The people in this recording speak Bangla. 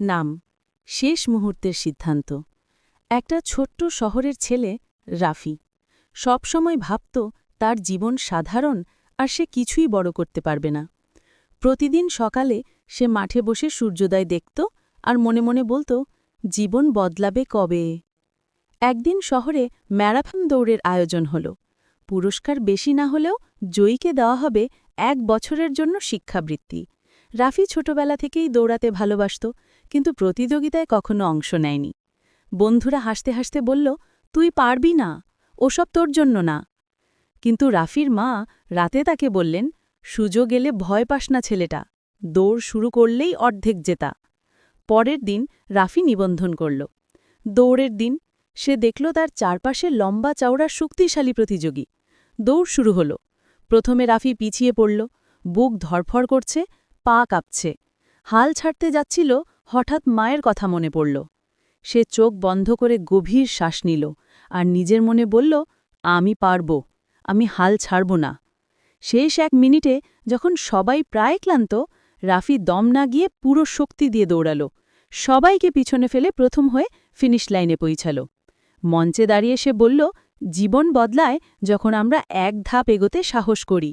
নাম, শেষ মুহূর্তের সিদ্ধান্ত। একটা ছোট্ট শহরের ছেলে, রাফি। সবসময় ভাবত, তার জীবন সাধারণ আর সে কিছুই বড় করতে পারবে না। প্রতিদিন সকালে সে মাঠে বসে সূর্যোদয় দেখত আর মনে মনে বলতো, জীবন বদলাবে কবে? একদিন শহরে ম্যারাথন দৌড়ের আয়োজন হল। পুরস্কার বেশি না হলেও জয়ীকে দেওয়া হবে এক বছরের জন্য শিক্ষাবৃত্তি। রাফি ছোটবেলা থেকেই দৌড়াতে ভালোবাসত, কিন্তু প্রতিযোগিতায় কখনো অংশ নেয়নি। বন্ধুরা হাসতে হাসতে বলল, তুই পারবি না, ওসব তোর জন্য না। কিন্তু রাফির মা রাতে তাকে বললেন, সুযোগ এলে ভয় পাস না ছেলেটা, দৌড় শুরু করলেই অর্ধেক জেতা। পরের দিন রাফি নিবন্ধন করল। দৌড়ের দিন সে দেখল তার চারপাশে লম্বা চওড়া শক্তিশালী প্রতিযোগী। দৌড় শুরু হল। প্রথমে রাফি পিছিয়ে পড়ল, বুক ধরফর করছে পা কাঁপছে। হাল ছাড়তে যাচ্ছিল, হঠাৎ মায়ের কথা মনে পড়ল। সে চোখ বন্ধ করে গভীর শ্বাস নিল আর নিজের মনে বলল, আমি পারব, আমি হাল ছাড়ব না। শেষ এক মিনিটে যখন সবাই প্রায় ক্লান্ত, রাফি দম না গিয়ে পুরো শক্তি দিয়ে দৌড়াল। সবাইকে পিছনে ফেলে প্রথম হয়ে ফিনিশ লাইনে পৌঁছাল। মঞ্চে দাঁড়িয়ে সে বলল, জীবন বদলায় যখন আমরা এক ধাপ এগোতে সাহস করি।